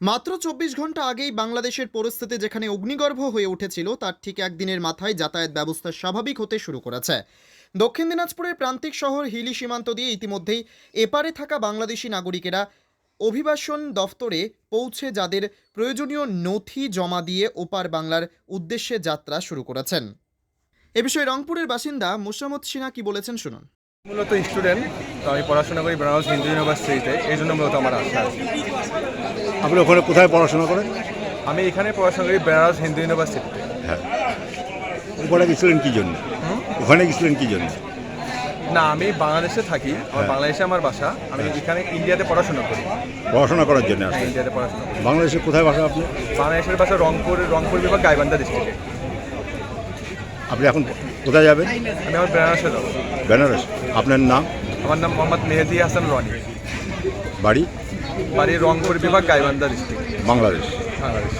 মাত্র চব্বিশ ঘণ্টা আগেই বাংলাদেশের পরিস্থিতি যেখানে অগ্নিগর্ভ হয়ে উঠেছিল, তার ঠিক একদিনের মাথায় যাতায়াত ব্যবস্থা স্বাভাবিক হতে শুরু করেছে। দক্ষিণ দিনাজপুরের প্রান্তিক শহর হিলি সীমান্ত দিয়ে ইতিমধ্যেই এপারে থাকা বাংলাদেশি নাগরিকেরা অভিবাসন দফতরে পৌঁছে যাদের প্রয়োজনীয় নথি জমা দিয়ে ওপার বাংলার উদ্দেশ্যে যাত্রা শুরু করেছেন। এ বিষয়ে রংপুরের বাসিন্দা মুসামত সিনহা কি বলেছেন শুনুন। মূলত স্টুডেন্ট তো আমি পড়াশোনা করি বেনারস হিন্দু ইউনিভার্সিটিতে এই জন্য মূলত আমার আশা। আছে আপনি ওখানে কোথায় পড়াশোনা করেন? আমি এখানে পড়াশোনা করি বেনারস হিন্দু ইউনিভার্সিটিতে হ্যাঁ। ওখানে গেছিলেন কি জন্য? ওখানে গেছিলেন কি জন্য? না আমি বাংলাদেশে থাকি আমার হ্যাঁ। বাংলাদেশে আমার বাসা। আমি এখানে ইন্ডিয়াতে পড়াশোনা করি। পড়াশোনা করার জন্য হ্যাঁ ইন্ডিয়াতে পড়াশোনা করি। বাংলাদেশে কোথায় বাসা আপনি? বাংলাদেশের বাসা রংপুর রংপুর বিভাগ গাইবান্ধা ডিস্ট্রিক্টে আপনি এখন কোথায় যাবেন? আমি আমার বেনারসে যাব। বেনারস। আপনার নাম? আমার নাম মোহাম্মদ মেহেদি হাসান রনি। বাড়ি? বাড়ি রংপুর বিভাগ গাইবান্ধা ডিস্ট্রিক্ট বাংলাদেশ। বাংলাদেশ।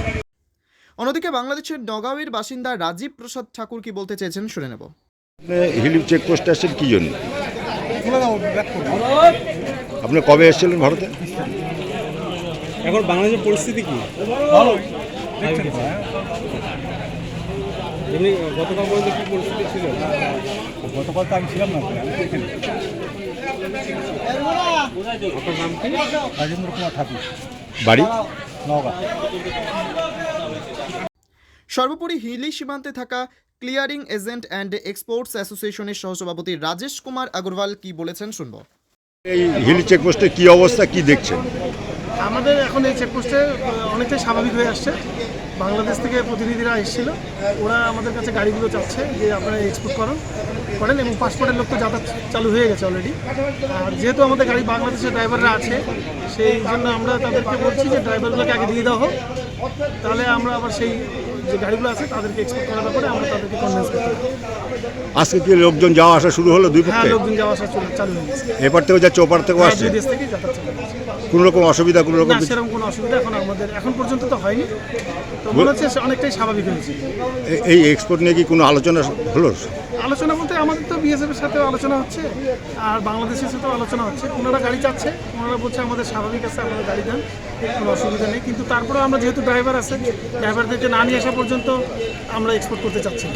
অন্যদিকে বাংলাদেশের নগাঁওয়ের বাসিন্দা রাজীব প্রসাদ ঠাকুর কি বলতে চেয়েছেন শুনে নেব। আপনি হিলি চেকপোস্টে আসছেন কি জন্য? আপনি কবে এসেছিলেন ভারতে? এখন বাংলাদেশের পরিস্থিতি কি? এমনি গতকাল পর্যন্ত কি পরিস্থিতি ছিল? গতকাল তো আমি ছিলাম না ওখানে, আমি তো এখানে। আপনার নাম কি রাজেন্দ্র কুমার ঠাকুর বাড়ি? নওগাঁ সর্বোপরি হিলি সীমান্তে থাকা ক্লিয়ারিং এজেন্ট অ্যান্ড এক্সপোর্টস অ্যাসোসিয়েশনের সহসভাপতি রাজেশ কুমার আগরওয়াল কি বলেছেন শুনব। এই হিলি চেকপোস্টে কি অবস্থা কি দেখছেন? আমাদের এখন এই চেকপোস্টে অনেকটাই স্বাভাবিক হয়ে আসছে। বাংলাদেশ থেকে প্রতিনিধিরা এসেছিল। ওরা আমাদের কাছে গাড়িগুলো চাচ্ছে যে আপনারা এক্সপোর্ট করুন করেন এবং পাসপোর্টের লোক তো যাতায়াত চালু হয়ে গেছে অলরেডি আর যেহেতু আমাদের গাড়ি বাংলাদেশের ড্রাইভাররা আছে সেই জন্য আমরা তাদেরকে বলছি যে ড্রাইভারগুলোকে আগে দিয়ে দেওয়া হোক। তাহলে আমরা আবার সেই যে গাড়িগুলো আছে তাদেরকে এক্সপোর্ট করার ব্যাপারে আমরা তাদেরকে কনভিন্স করতে আজকে কি লোকজন যাওয়া আসা শুরু হলো দুই হ্যাঁ পক্ষে লোকজন যাওয়া আসা চলে- হয়ে গেছে। এপার থেকে যাচ্ছে ওপার থেকেও হ্যাঁ, আসছে? দেশ থেকেই যাতায়াত চালু হয়েছে। কোনো রকম অসুবিধা কোনো রকম না সেরকম কোনো অসুবিধা এখন আমাদের এখন পর্যন্ত তো হয়নি। মনে হচ্ছে অনেকটাই স্বাভাবিক হয়েছে। এই এক্সপোর্ট নিয়ে কি কোনো আলোচনা হলো? আলোচনা বলতে আমাদের তো বিএসএফের সাথেও আলোচনা হচ্ছে আর বাংলাদেশের সাথেও আলোচনা হচ্ছে। ওনারা গাড়ি চাচ্ছে ওনারা বলছে আমাদের স্বাভাবিক আছে আমাদের গাড়ি দেন কোনো অসুবিধা নেই। কিন্তু তারপরেও আমরা যেহেতু ড্রাইভার আছে ড্রাইভারদেরকে না নিয়ে আসা পর্যন্ত আমরা এক্সপোর্ট করতে চাচ্ছি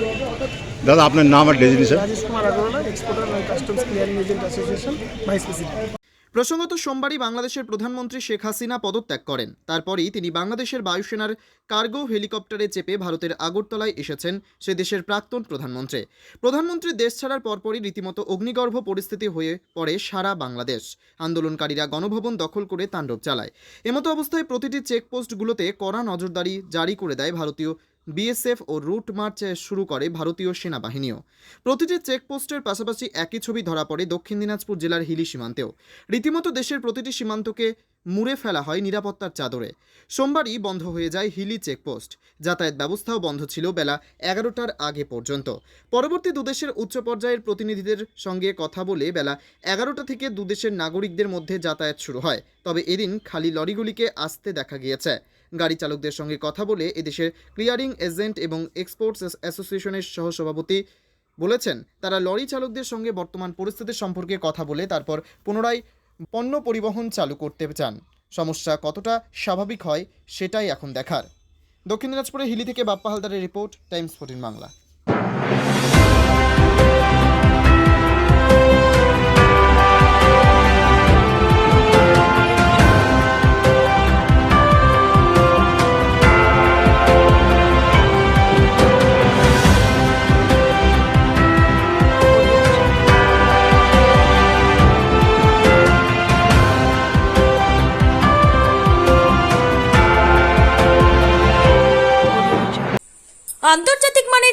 দাদা আপনার নাম আর designation Rajesh Kumar Agarwala exporter customs clearing agent association vice president প্রসঙ্গত, সোমবারই বাংলাদেশের প্রধানমন্ত্রী শেখ হাসিনা পদত্যাগ করেন। তারপরই তিনি বাংলাদেশের বায়ুসেনার কার্গো হেলিকপ্টারে চেপে ভারতের আগরতলায় এসেছেন সে দেশের প্রাক্তন প্রধানমন্ত্রী। প্রধানমন্ত্রী দেশ ছাড়ার পরপরই রীতিমতো অগ্নিগর্ভ পরিস্থিতি হয়ে পড়ে সারা বাংলাদেশ। আন্দোলনকারীরা গণভবন দখল করে তাণ্ডব চালায়। এমতো অবস্থায় প্রতিটি চেকপোস্টগুলোতে কড়া নজরদারি জারি করে দেয় ভারতীয় বিএসএফ ও রুট মার্চ শুরু করে ভারতীয় সেনাবাহিনীও। প্রতিটি চেকপোস্টের পাশাপাশি একই ছবি ধরা পড়ে দক্ষিণ দিনাজপুর জেলার হিলি সীমান্তেও। রীতিমতো দেশের প্রতিটি সীমান্তকে মুড়ে ফেলা হয় নিরাপত্তার চাদরে। সোমবারই বন্ধ হয়ে যায় হিলি চেকপোস্ট। যাতায়াত ব্যবস্থাও বন্ধ ছিল বেলা এগারোটার আগে পর্যন্ত। পরবর্তী দুদেশের উচ্চ পর্যায়ের প্রতিনিধিদের সঙ্গে কথা বলে বেলা এগারোটা থেকে দুদেশের নাগরিকদের মধ্যে যাতায়াত শুরু হয়। তবে এদিন খালি লরিগুলিকে আসতে দেখা গিয়েছে। গাড়ি চালকদের সঙ্গে কথা বলে এদেশের ক্লিয়ারিং এজেন্ট এবং এক্সপোর্টস অ্যাসোসিয়েশনের সহসভাপতি বলেছেন, তারা লরি চালকদের সঙ্গে বর্তমান পরিস্থিতি সম্পর্কে কথা বলে তারপর পুনরায় পণ্য পরিবহন চালু করতে চান। সমস্যা কতটা স্বাভাবিক হয় সেটাই এখন দেখার। দক্ষিণ দিনাজপুরের হিলি থেকে বাপ্পা হালদারের রিপোর্ট, টাইমস ফোর্টিন বাংলা। আন্তর্জাতিক মানের